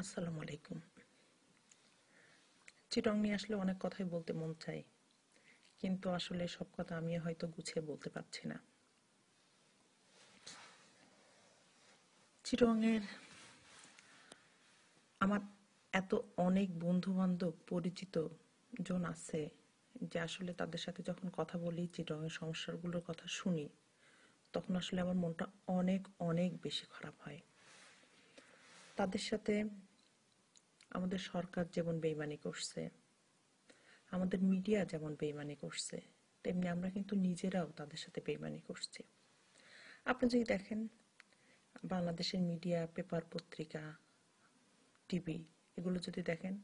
আসসালামু আলাইকুম। চিটং নিয়ে আসলে অনেক কথাই বলতে মন চাই কিন্তু আসলে সব কথা আমি হয়তো গুছিয়ে বলতে পারছি না। চিটংয়ের আমার এত অনেক বন্ধু বান্ধব পরিচিত জন আছে যে আসলে তাদের সাথে যখন কথা বলি, চিটংয়ের সমস্যাগুলোর কথা শুনি, তখন আসলে আমার মনটা অনেক অনেক বেশি খারাপ হয়। তাদের সাথে আমাদের সরকার যেমন বেইমানি করছে, আমাদের মিডিয়া যেমন বেইমানি করছে, তেমনি আমরা কিন্তু নিজেরাও তাদের সাথে বেইমানি করছি। আপনি যদি দেখেন বাংলাদেশের মিডিয়া, পেপার পত্রিকা, টিভি, এগুলো যদি দেখেন,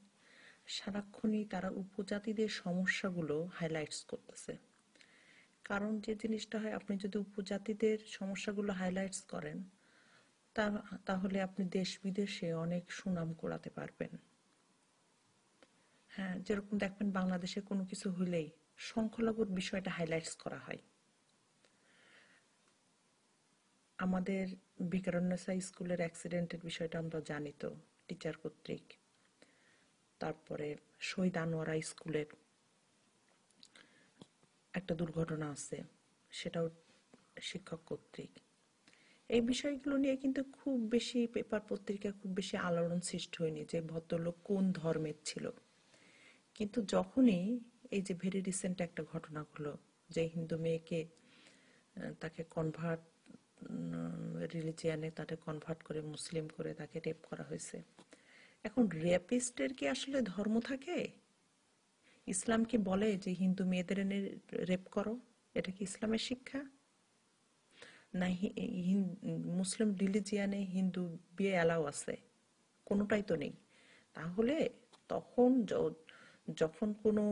সারাক্ষণই তারা উপজাতিদের সমস্যাগুলো হাইলাইটস করতেছে। কারণ যে জিনিসটা হয়, আপনি যদি উপজাতিদের সমস্যাগুলো হাইলাইটস করেন তাহলে আপনি দেশ বিদেশে অনেক সুনাম কুড়াতে পারবেন। হ্যাঁ যেরকম দেখবেন বাংলাদেশে কোনো কিছু হলেই সংখ্যালঘুর বিষয়টা হাইলাইটস করা হয়। আমাদের বিকারুন্নেসা স্কুলের অ্যাক্সিডেন্টের বিষয়টা আমরা জানি তো টিচার কর্তৃক। তারপরে শহীদ আনোয়ারা স্কুলের একটা দুর্ঘটনা আছে, সেটাও শিক্ষক কর্তৃক। এই বিষয়গুলো নিয়ে কিন্তু খুব বেশি পেপার পত্রিকা খুব বেশি আলোড়ন সৃষ্টি হয়নি যে ভদ্রলোক কোন ধর্মের ছিল। কিন্তু যখনই এই যে ভেরি রিসেন্ট একটা ঘটনা হলো যে হিন্দু মেয়েকে তাকে কনভার্ট রিলিজিয়ানে তাকে কনভার্ট করে মুসলিম করে তাকে রেপ করা হয়েছে। এখন রেপিস্টের কি আসলে ধর্ম থাকে? ইসলাম কি বলে যে হিন্দু মেয়েদের এনে রেপ করো? এটা কি ইসলামের শিক্ষা? না মুসলিম রিলিজিয়ানে হিন্দু বিয়ে অ্যালাউ আছে, কোনোটাই তো নেই। তাহলে তখন যখন কোনো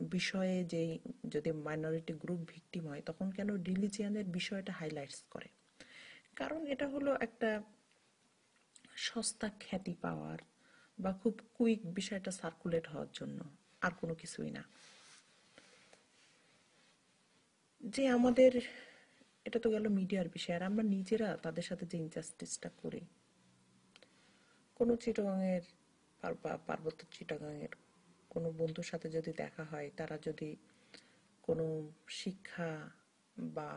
বিষয়ে যে, যদি মাইনরিটি গ্রুপ ভিকটিম হয়, তখন কেন রিলিজিয়ানের বিষয়টা হাইলাইটস করে? কারণ এটা হলো একটা সস্তা খ্যাতি পাওয়ার বা খুব কুইক বিষয়টা সার্কুলেট হওয়ার জন্য, আর কোনো কিছুই না। যে আমাদের এটা তো গেল মিডিয়ার বিষয়, আর আমরা নিজেরা তাদের সাথে যে ইনজাস্টিসটা করি, কোনো চিটগাংয়ের পার্বত্য চিটাগাংয়ের কোনো বন্ধুর সাথে যদি দেখা হয়, তারা যদি কোনো শিক্ষা বা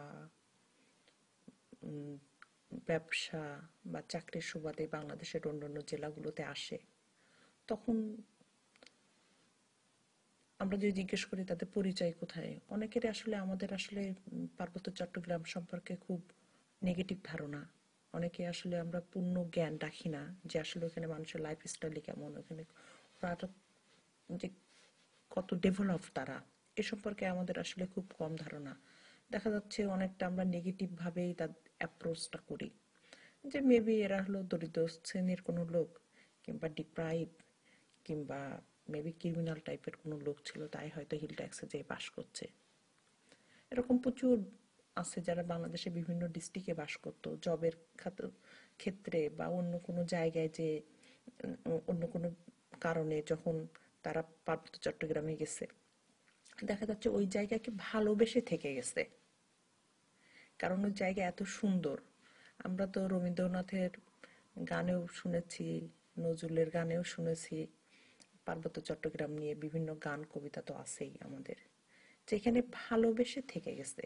ব্যবসা বা চাকরির সুবাদে বাংলাদেশের অন্যান্য জেলাগুলোতে আসে, তখন আমরা যদি জিজ্ঞেস করি তাদের পরিচয় কোথায়? অনেকের আসলে আমাদের আসলে পার্বত্য চট্টগ্রাম সম্পর্কে খুব নেগেটিভ ধারণা। অনেকে আসলে আমরা পূর্ণ জ্ঞান রাখি না যে আসলে ওখানে মানুষের লাইফ স্টাইলই কেমন, ওখানে যে কত ডেভেলপ তারা। এ সম্পর্কে আমাদের আসলে খুব কম ধারণা। দেখা যাচ্ছে অনেকটা আমরা নেগেটিভ ভাবেই তার অ্যাপ্রোচটা করি। যে মেবি এরা হলো দরিদ্র শ্রেণির কোনো লোক কিংবা ডিপ্রাইভ কিংবা মেবি ক্রিমিনাল টাইপের কোনো লোক ছিল, তাই হয়তো হিল ট্যাক্সে যেয়ে বাস করছে। এরকম প্রচুর আছে যারা বাংলাদেশে বিভিন্ন ডিস্ট্রিক্টে বাস করতো জবের ক্ষেত্রে বা অন্য কোনো জায়গায় যে অন্য কোনো কারণে যখন তারা পার্বত্য চট্টগ্রামে গেছে। দেখা যাচ্ছে ওই জায়গাকে ভালোবেসে থেকে গেছে। কারণ ওই জায়গা এত সুন্দর। আমরা তো রবীন্দ্রনাথের গানেও শুনেছি, নজরুলের গানেও শুনেছি। পার্বত্য চট্টগ্রাম নিয়ে বিভিন্ন গান, কবিতা তো আছেই আমাদের, যেখানে ভালোবেসে থেকে গেছে।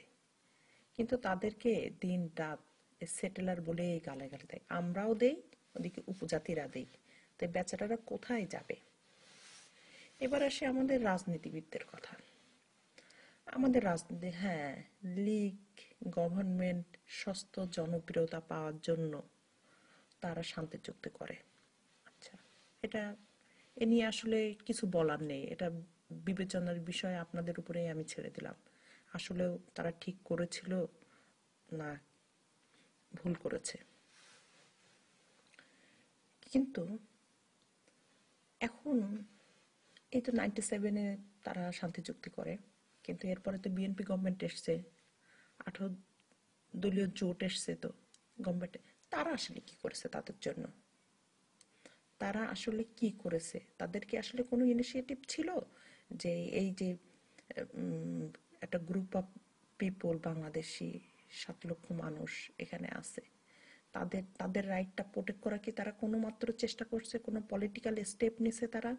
কিন্তু তাদেরকে দিন, রাত সেটেলার বলে গালে গালে দেয়। আমরাও দেই, ওদিকে উপজাতিরা দেই। তাই বেচারারা কোথায় যাবে? এবার আসে আমাদের রাজনীতিবিদদের কথা। আমাদের রাজনীতি হ্যাঁ লীগ, গভর্নমেন্ট, সস্ত জনপ্রিয়তা পাওয়ার জন্য তারা শান্তি চুক্তি করে। আচ্ছা এটা এ নিয়ে আসলে কিছু বলার নেই। এটা বিবেচনার বিষয় আপনাদের উপরেই আমি ছেড়ে দিলাম। আসলেও তারা ঠিক করেছিল না ভুল করেছে। কিন্তু এখন এই তো নাইনটি সেভেনে তারা শান্তি চুক্তি করে। কিন্তু এরপরে তো বিএনপি গভর্নমেন্ট এসছে। আঠারো দলীয় জোট এসছে তো গভর্নমেন্টে তারা আসলে কি করেছে তাদের জন্য? তারা আসলে কি করেছে? তাদের কি আসলে কোনো ইনিশিয়েটিভ ছিল? যে এই যে একটা গ্রুপ অফ পিপল বাংলাদেশি সাত লক্ষ মানুষ এখানে আছে, তাদের তাদের রাইটটা প্রোটেক্ট করা কি তারা কোনো মাত্র চেষ্টা করছে? কোনো পলিটিক্যাল স্টেপ নিছে তারা?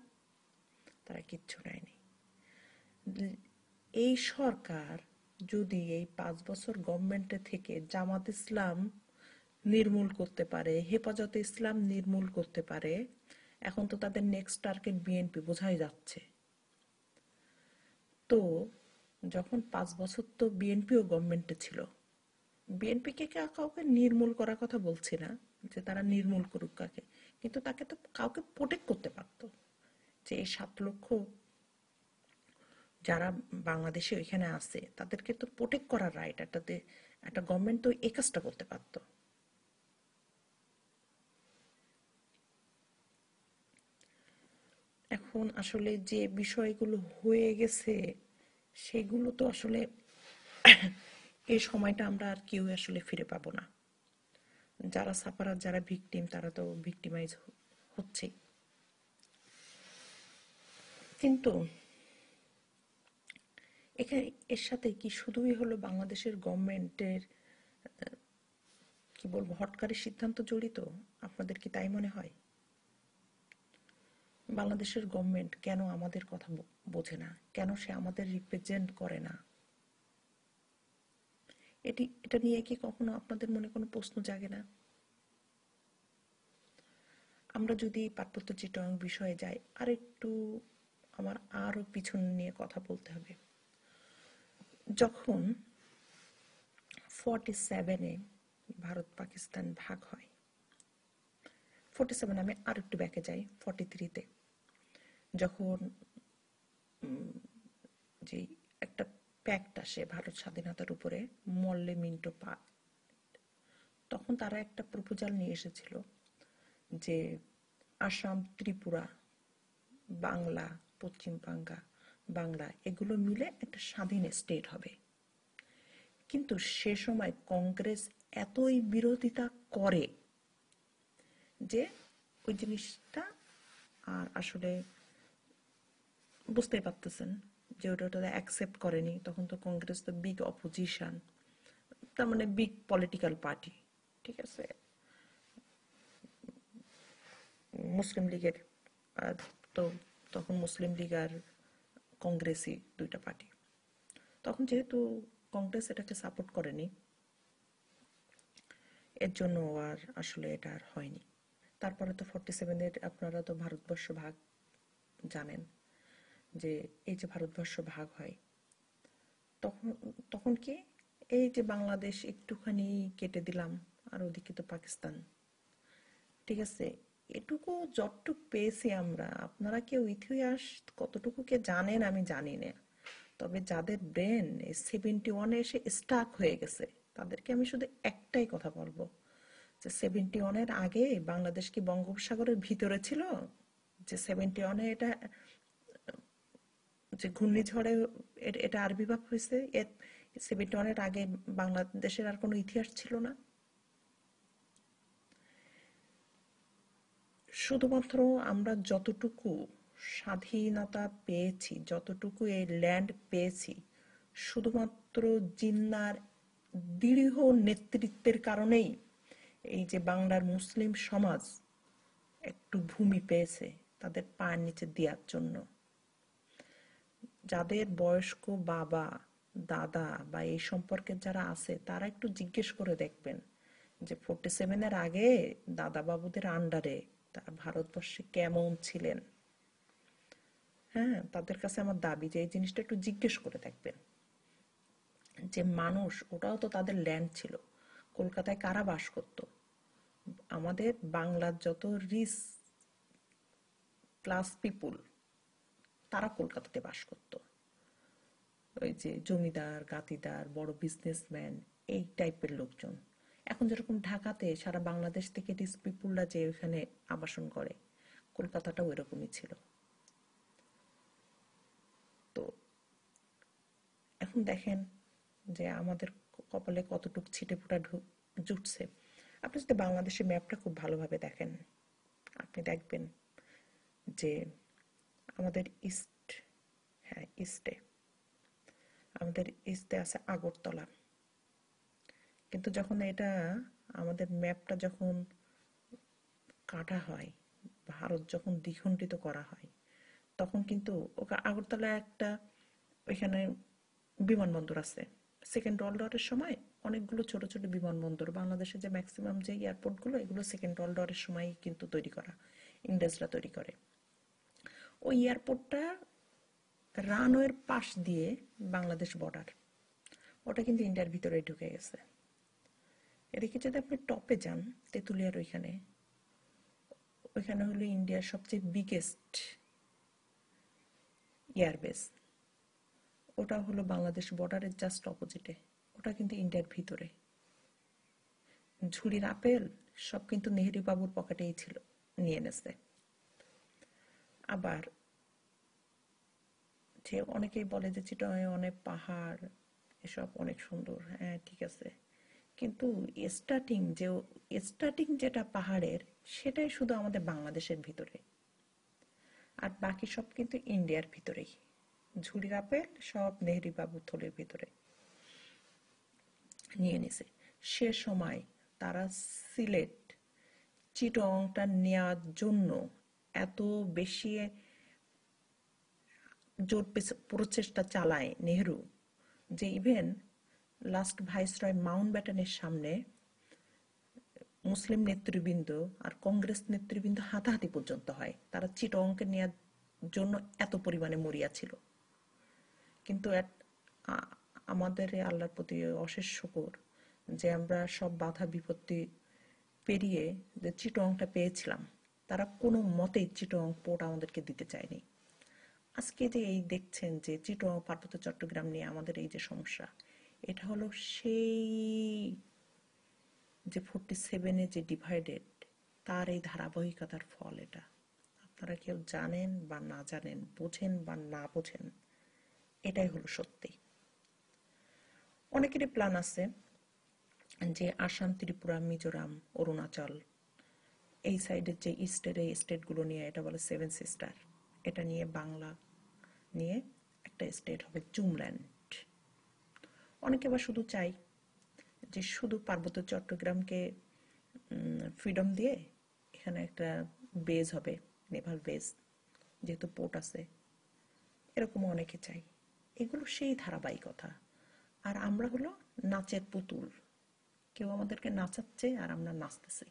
তারা কিচ্ছু নেয়নি। এই সরকার যদি এই পাঁচ বছর গভর্নমেন্টে থেকে জামাত ইসলাম নির্মূল করতে পারে, হেফাজতে ইসলাম নির্মূল করতে পারে, এখন তো তাদের নেক্সট টার্গেট বিএনপি বোঝাই যাচ্ছে। তো যখন পাঁচ বছর তো বিএনপিও গভর্নমেন্টে ছিল বিএনপিকে কাউকে নির্মূল করার কথা বলছি না, যে তারা নির্মূল করুক কাকে, কিন্তু তাকে তো কাউকে প্রোটেক্ট করতে পারতো। যে এই সাত লক্ষ যারা বাংলাদেশে ওইখানে আছে, তাদেরকে তো প্রোটেক্ট করার রাইট একটা একটা গভর্নমেন্ট তো এই কাজটা করতে পারতো। এখন আসলে যে বিষয়গুলো হয়ে গেছে, সেগুলো তো আসলে এই সময়টা আমরা আর কেউ আসলে ফিরে পাবো না। যারা সাফারার যারা ভিকটিম তারা তো ভিকটিমাইজ হচ্ছে। কিন্তু এখানে এর সাথে কি শুধুই হলো বাংলাদেশের গভর্নমেন্টের কি বলব, হটকারী সিদ্ধান্ত জড়িত? আপনাদের কি তাই মনে হয়? বাংলাদেশের গভর্নমেন্ট কেন আমাদের কথা বোঝে না? কেন সে আমাদের রিপ্রেজেন্ট করে না? এটি, এটা নিয়ে কি কখনো আপনাদের মনে কোনো প্রশ্ন জাগে না? আমরা যদি পার্বত্য চিটং বিষয়ে যাই আর একটু আমার আরও পিছন নিয়ে কথা বলতে হবে। যখন ফর্টি সেভেনে ভারত পাকিস্তান ভাগ হয় ফোর্টি সেভেন আমি আর একটু ব্যাকে যাই ফর্টি থ্রিতে যখন যে একটা প্যাক্ট আসে ভারত স্বাধীনতার উপরে, মল্লে মিন্টো পা তখন তারা একটা প্রপোজাল নিয়ে এসেছিল যে আসাম, ত্রিপুরা, বাংলা, পশ্চিম বাংলা বাংলা, এগুলো মিলে একটা স্বাধীন স্টেট হবে। কিন্তু সে সময় কংগ্রেস এতই বিরোধিতা করে যে ওই জিনিসটা আর আসলে বুঝতেই পারতেছেন যে ওটা ওটা অ্যাকসেপ্ট করেনি। তখন তো কংগ্রেস তো বিগ অপোজিশন তার মানে বিগ পলিটিক্যাল পার্টি ঠিক আছে? মুসলিম লীগের তো তখন মুসলিম লীগ আর কংগ্রেসই দুইটা পার্টি তখন যেহেতু কংগ্রেস এটাকে সাপোর্ট করেনি, এর জন্য আর আসলে এটা আর হয়নি। তারপরে তো ফর্টি সেভেনের আপনারা তো ভারতবর্ষ ভাগ জানেন। যে এই যে ভারতবর্ষ ভাগ হয়, তখন তখন কি এই যে বাংলাদেশ একটুখানি কেটে দিলাম আর ওদিকে তো পাকিস্তান। ঠিক আছে, এটুকু যতটুক পেয়েছি আমরা, আপনারা কেউ ইতিহাস কতটুকু কে জানেন আমি জানি না। তবে যাদের ব্রেন সেভেন্টি ওয়ানে এসে স্টাক হয়ে গেছে, তাদেরকে আমি শুধু একটাই কথা বলব, যে সেভেন্টি ওয়ানের আগে বাংলাদেশ কি বঙ্গোপসাগরের ভিতরে ছিল? যে সেভেন্টি ওয়ানে এটা যে ঘূর্ণিঝড়ে এটা আরবিভাব হয়েছে এর সেভেন্টি আগে বাংলাদেশের আর কোনো ইতিহাস ছিল না। শুধুমাত্র আমরা যতটুকু স্বাধীনতা পেয়েছি, যতটুকু এই ল্যান্ড পেয়েছি, শুধুমাত্র জিন্নার দৃঢ় নেতৃত্বের কারণেই এই যে বাংলার মুসলিম সমাজ একটু ভূমি পেয়েছে তাদের পায়ের নিচে দেওয়ার জন্য। যাদের বয়স্ক বাবা, দাদা বা এই সম্পর্কে যারা আছে, তারা একটু জিজ্ঞেস করে দেখবেন যে ফোর্টি সেভেনের আগে দাদা বাবুদের আন্ডারে তারা ভারতবর্ষে কেমন ছিলেন। হ্যাঁ তাদের কাছে আমার দাবি যে এই জিনিসটা একটু জিজ্ঞেস করে দেখবেন। যে মানুষ, ওটাও তো তাদের ল্যান্ড ছিল। কলকাতায় কারা বাস করত? আমাদের বাংলার যত রিস ক্লাস পিপুল তারা কলকাতাতে বাস করত। ওই যে জমিদার, গাতিদার, বড় বিজনেসম্যান এই টাইপের লোকজন। এখন যেরকম ঢাকাতে সারা বাংলাদেশ থেকে রিস পিপুলরা যে ওইখানে আবাসন করে, কলকাতাটাও এরকমই ছিল। তো এখন দেখেন যে আমাদের কপালে কতটুক ছিটে ফোটা জুটছে। আপনি যদি বাংলাদেশের ম্যাপটা খুব ভালোভাবে দেখেন, আপনি দেখবেন যে আমাদের ইস্ট হ্যাঁ ইস্টে। আমাদের ইস্টে আছে আগরতলা। কিন্তু যখন এটা আমাদের ম্যাপটা যখন কাটা হয়, ভারত যখন দ্বিখণ্ডিত করা হয়, তখন কিন্তু ওকে আগরতলা একটা ওইখানে বিমানবন্দর আছে। সেকেন্ড ওয়ার্ল্ড ওয়ারের সময় অনেকগুলো ছোট ছোট বিমানবন্দর বাংলাদেশে যে ম্যাক্সিমাম যে এয়ারপোর্টগুলো এগুলো সেকেন্ড ওয়ার্ল্ড ওয়ারের সময় কিন্তু তৈরি করা ইংরেজরা তৈরি করে। ওই এয়ারপোর্টটা রানওয়ের পাশ দিয়ে বাংলাদেশ বর্ডার ওটা কিন্তু ইন্ডিয়ার ভিতরে ঢুকে গেছে। এদিকে যদি আপনি টপে যান, তেঁতুলিয়ার ওইখানে ওইখানে হলো ইন্ডিয়ার সবচেয়ে বিগেস্ট এয়ারবেস ওটা হলো বাংলাদেশ বর্ডারের জাস্ট অপোজিটে ওটা কিন্তু ইন্ডিয়ার ভিতরে। ঝুড়ির আপেল সব কিন্তু নেহেরু বাবুর পকেটেই ছিল, নিয়ে নেছে আবার যে অনেকেই বলে যে চিটংয়ে অনেক পাহাড়, এসব অনেক সুন্দর হ্যাঁ ঠিক আছে। কিন্তু স্টার্টিং যে স্টার্টিং যেটা পাহাড়ের, সেটাই শুধু আমাদের বাংলাদেশের ভিতরে। আর বাকি সব কিন্তু ইন্ডিয়ার ভিতরেই। ঝুড়ির আপেল সব নেহরি বাবু থলের ভিতরে। নিয়ে নিছে। সে সময় তারা সিলেট চিটংটা নেওয়ার জন্য এত বেশি জোর প্রচেষ্টা চালায় নেহরু যে ইভেন লাস্ট ভাইসরয় মাউন্ট ব্যাটনের সামনে মুসলিম নেতৃবৃন্দ আর কংগ্রেস নেতৃবৃন্দ হাতাহাতি পর্যন্ত হয়। তারা চিটংকে নেওয়ার জন্য এত পরিমাণে মরিয়া ছিল। কিন্তু আমাদের আল্লাহর প্রতি অশেষ শুকর যে আমরা সব বাধা বিপত্তি পেরিয়ে যে চিটংটা পেয়েছিলাম। তারা কোনো মতেই চিটং পোর্ট আমাদেরকে দিতে চায়নি। আজকে যে এই দেখছেন যে চিটং, পার্বত্য চট্টগ্রাম নিয়ে আমাদের এই যে সমস্যা, এটা হলো সেই যে ফোরটি সেভেনে যে ডিভাইডেড তার এই ধারাবাহিকতার ফল এটা। আপনারা কেউ জানেন বা না জানেন, বোঝেন বা না বোঝেন, এটাই হলো সত্যি। অনেকেরই প্ল্যান আছে যে আসাম, ত্রিপুরা, মিজোরাম, অরুণাচল এই সাইডের যে ইস্টের এই স্টেটগুলো নিয়ে এটা বলে সেভেন সিস্টার এটা নিয়ে বাংলা নিয়ে একটা স্টেট হবে জুমল্যান্ড অনেকে আবার শুধু চাই যে শুধু পার্বত্য চট্টগ্রামকে ফ্রিডম দিয়ে এখানে একটা বেজ হবে, নেভাল বেজ যেহেতু পোর্ট আছে। এরকম অনেকে চাই। এগুলো সেই ধারাবাহিকতা। আর আমরা হলো নাচের পুতুল। কেউ আমাদেরকে নাচাচ্ছে আর আমরা নাচতেছি।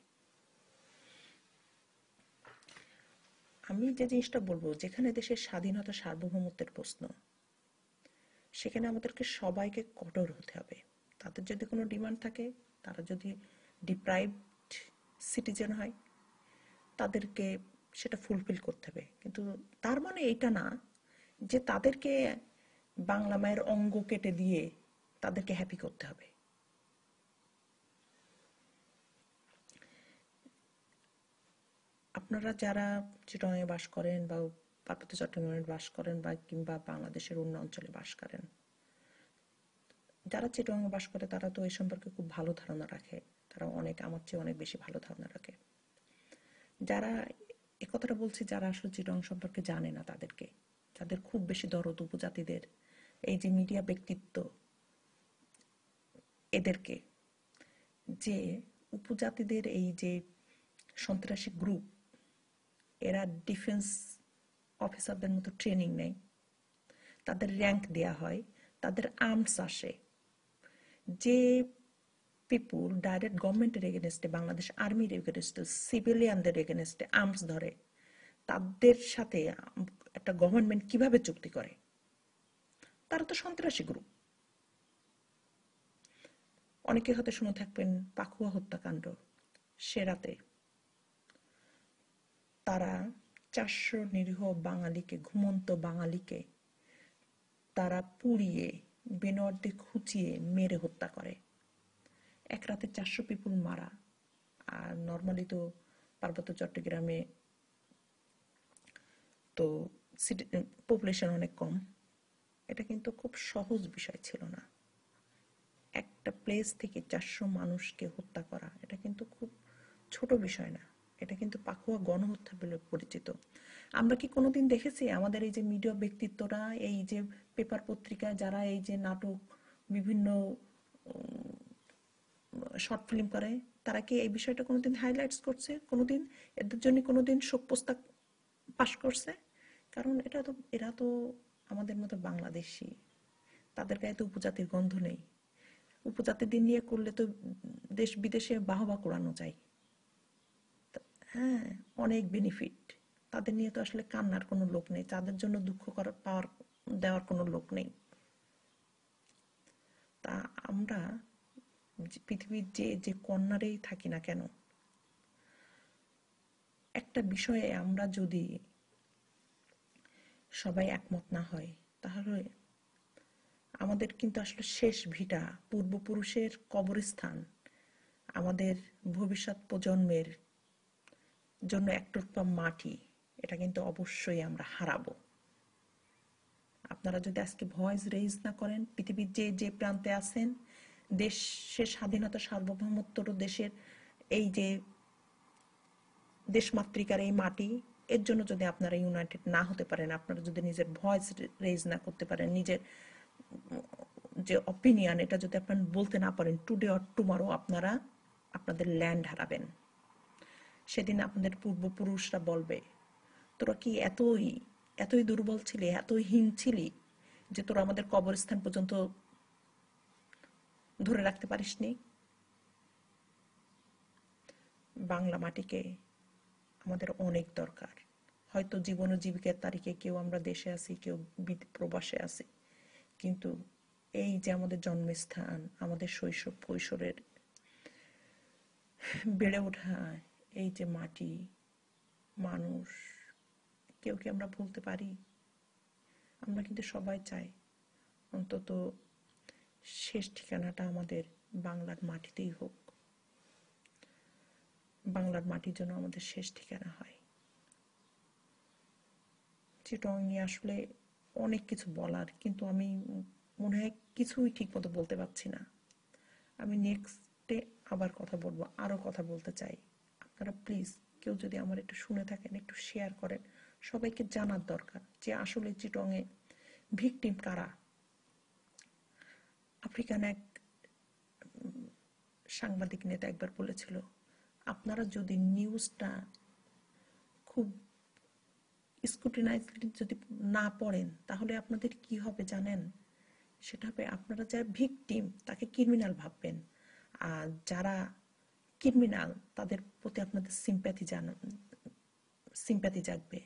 আমি যে জিনিসটা বলব, যেখানে দেশের স্বাধীনতা সার্বভৌমত্বের প্রশ্ন, সেখানে আমাদেরকে সবাইকে কঠোর হতে হবে। তাদের যদি কোনো ডিমান্ড থাকে, তারা যদি ডিপ্রাইভড সিটিজেন হয়, তাদেরকে সেটা ফুলফিল করতে হবে। কিন্তু তার মানে এটা না যে তাদেরকে বাংলা মায়ের অঙ্গ কেটে দিয়ে তাদেরকে হ্যাপি করতে হবে। আপনারা যারা চিটংয়ে বাস করেন বা পার্বত্য চট্টগ্রামে বাস করেন বা কিংবা বাংলাদেশের অন্য অঞ্চলে বাস করেন, যারা চিটংয়ে বাস করে তারা তো এই সম্পর্কে খুব ভালো ধারণা রাখে। তারা অনেক, আমার চেয়ে অনেক বেশি ভালো ধারণা রাখে। যারা, এ কথাটা বলছি যারা আসলে চিটং সম্পর্কে জানে না তাদেরকে, যাদের খুব বেশি দরদ উপজাতিদের, এই যে মিডিয়া ব্যক্তিত্ব, এদেরকে, যে উপজাতিদের এই যে সন্ত্রাসী গ্রুপ এরা ডিফেন্স অফিসারদের মতো ট্রেনিং নেয়। তাদের র্যাঙ্ক দেয়া হয়, তাদের আর্মস আসে। যে পিপুল ডাইরেক্ট গভর্নমেন্টের এগেনস্টে বাংলাদেশ আর্মির এগেনস্টে সিভিলিয়ানদের এগেনস্টে আর্মস ধরে, তাদের সাথে একটা গভর্নমেন্ট কীভাবে চুক্তি করে? তারা তো সন্ত্রাসী গ্রুপ অনেকে হয়তো শুনে থাকবেন পাকুয়া হত্যাকাণ্ড, সেরাতে। তারা চারশো নিরীহ বাঙালিকে, ঘুমন্ত বাঙালিকে তারা পুড়িয়ে, বেনর্দে খুঁচিয়ে মেরে হত্যা করে। এক রাতে চারশো পিপুল মারা। আর নর্মালি তো পার্বত্য চট্টগ্রামে তো পপুলেশন অনেক কম। এটা কিন্তু খুব সহজ বিষয় ছিল না। একটা প্লেস থেকে চারশো মানুষকে হত্যা করা, এটা কিন্তু খুব ছোট বিষয় না। এটা কিন্তু পাকুয়া গণহত্যা বলে পরিচিত। আমরা কি কোনোদিন দেখেছি আমাদের এই যে মিডিয়া ব্যক্তিত্বরা, এই যে পেপার পত্রিকায় যারা এই যে নাটক, বিভিন্ন শর্ট ফিল্ম করে, তারা কি এই বিষয়টা কোনোদিন হাইলাইটস করছে? কোনোদিন? এদের জন্য কোনোদিন শোক প্রস্তাব পাশ করছে? কারণ এটা তো, এরা তো আমাদের মতো বাংলাদেশি। তাদের গায়ে তো উপজাতির গন্ধ নেই। উপজাতিদের নিয়ে করলে তো দেশ বিদেশে বাহবা কোরানো যায়। হ্যাঁ অনেক বেনিফিট তাদের নিয়ে তো আসলে কান্নার কোনো লোক নেই। তাদের জন্য দুঃখ করার পাওয়ার, দেওয়ার কোনো লোক নেই। তা আমরা পৃথিবীর যে যে কর্নারেই থাকি না কেন, একটা বিষয়ে আমরা যদি সবাই একমত না হয়, তাহলে আমাদের কিন্তু আসলে শেষ ভিটা পূর্বপুরুষের কবরস্থান, আমাদের ভবিষ্যৎ প্রজন্মের জন্য একটুপা মাটি, এটা কিন্তু অবশ্যই আমরা হারাবো। আপনারা যদি আজকে ভয়েস রেইজ না করেন, পৃথিবীর যে যে প্রান্তে আছেন, দেশের স্বাধীনতা সার্বভৌমত্বর দেশের এই যে দেশমাতৃকার এই মাটি, এর জন্য যদি আপনারা ইউনাইটেড না হতে পারেন, আপনারা যদি নিজের ভয়েস রেইজ না করতে পারেন, নিজের যে অপিনিয়ন এটা যদি আপনারা বলতে না পারেন টুডে অর টুমারো আপনারা আপনাদের ল্যান্ড হারাবেন। সেদিন আপনাদের পূর্বপুরুষরা বলবে, তোরা কি এতই এতই দুর্বল ছিলি, এতই হীন ছিলি যে তোরা আমাদের কবরস্থান পর্যন্ত ধরে রাখতে পারিসনি? বাংলা মাটিকে আমাদের অনেক দরকার। হয়তো জীবন ও জীবিকার তারিখে কেউ আমরা দেশে আছি, কেউ প্রবাসে আছি, কিন্তু এই যে আমাদের জন্মস্থান, আমাদের শৈশব, কৈশোরের বেড়ে ওঠা এই যে মাটি, মানুষ, কেউ কি আমরা ভুলতে পারি? আমরা কিন্তু সবাই চাই অন্তত শেষ ঠিকানাটা আমাদের বাংলার মাটিতেই হোক। বাংলার মাটির জন্য আমাদের শেষ ঠিকানা হয়। চিটং নিয়ে আসলে অনেক কিছু বলার, কিন্তু আমি মনে হয় কিছুই ঠিক মতো বলতে পারছি না। আমি নেক্সটে আবার কথা বলব, আরও কথা বলতে চাই। আপনারা প্লিজ কেউ যদি আমার একটু শুনে থাকেন, একটু শেয়ার করেন। সবাইকে জানার দরকার যে আসলে চিটংয়ে ভিকটিম কারা? আফ্রিকান এক সাংবাদিক নেতা একবার বলেছিল, আপনারা যদি নিউজটা খুব স্কুটিনাইজলি যদি না পড়েন, তাহলে আপনাদের কি হবে জানেন? সেটা হবে আপনারা যারা ভিকটিম তাকে ক্রিমিনাল ভাববেন। আর যারা ক্রিমিনাল, তাদের প্রতি আপনাদের সিম্প্যাথি জান সিম্প্যাথি জাগবে।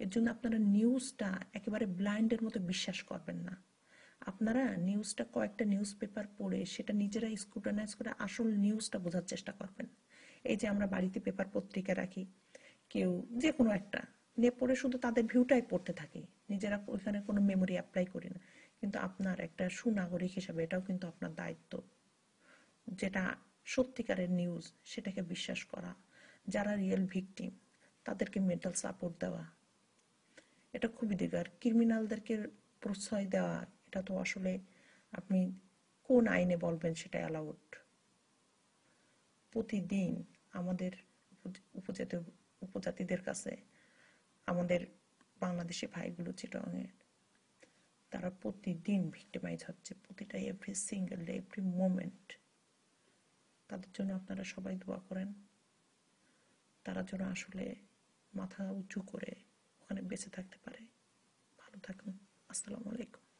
এর জন্য আপনারা নিউজটা একেবারে ব্লাইন্ডের মতো বিশ্বাস করবেন না। আপনারা নিউজটা কয়েকটা নিউজ পেপার পড়ে সেটা নিজেরা স্ক্রুটানাইজ করে আসল নিউজটা বোঝার চেষ্টা করবেন। এই যে আমরা বাড়িতে পেপার পত্রিকা রাখি, কেউ যে কোনো একটা নিয়ে পড়ে শুধু তাদের ভিউটাই পড়তে থাকি, নিজেরা ওইখানে কোনো মেমোরি অ্যাপ্লাই করি না। কিন্তু আপনার একটা সুনাগরিক হিসাবে এটাও কিন্তু আপনার দায়িত্ব। যেটা সত্যিকারের নিউজ সেটাকে বিশ্বাস করা। যারা রিয়েল ভিকটিম তাদেরকে মেন্টাল সাপোর্ট দেওয়া। এটা খুবই দরকার ক্রিমিনালদেরকে প্রশ্রয় দেওয়া, এটা তো আসলে আপনি কোন আইনে বলবেন সেটা অ্যালাউড প্রতিদিন আমাদের উপ- উপজাতি, উপজাতিদের কাছে আমাদের বাংলাদেশি ভাইগুলো চিটংয়ের তারা প্রতিদিন ভিক্টিমাইজ হচ্ছে। প্রতিটা এভরি সিঙ্গেল এভরি মোমেন্ট তাদের জন্য আপনারা সবাই দোয়া করেন। তারা যেন আসলে মাথা উঁচু করে ওখানে বেঁচে থাকতে পারে। ভালো থাকুন। আসসালামু আলাইকুম।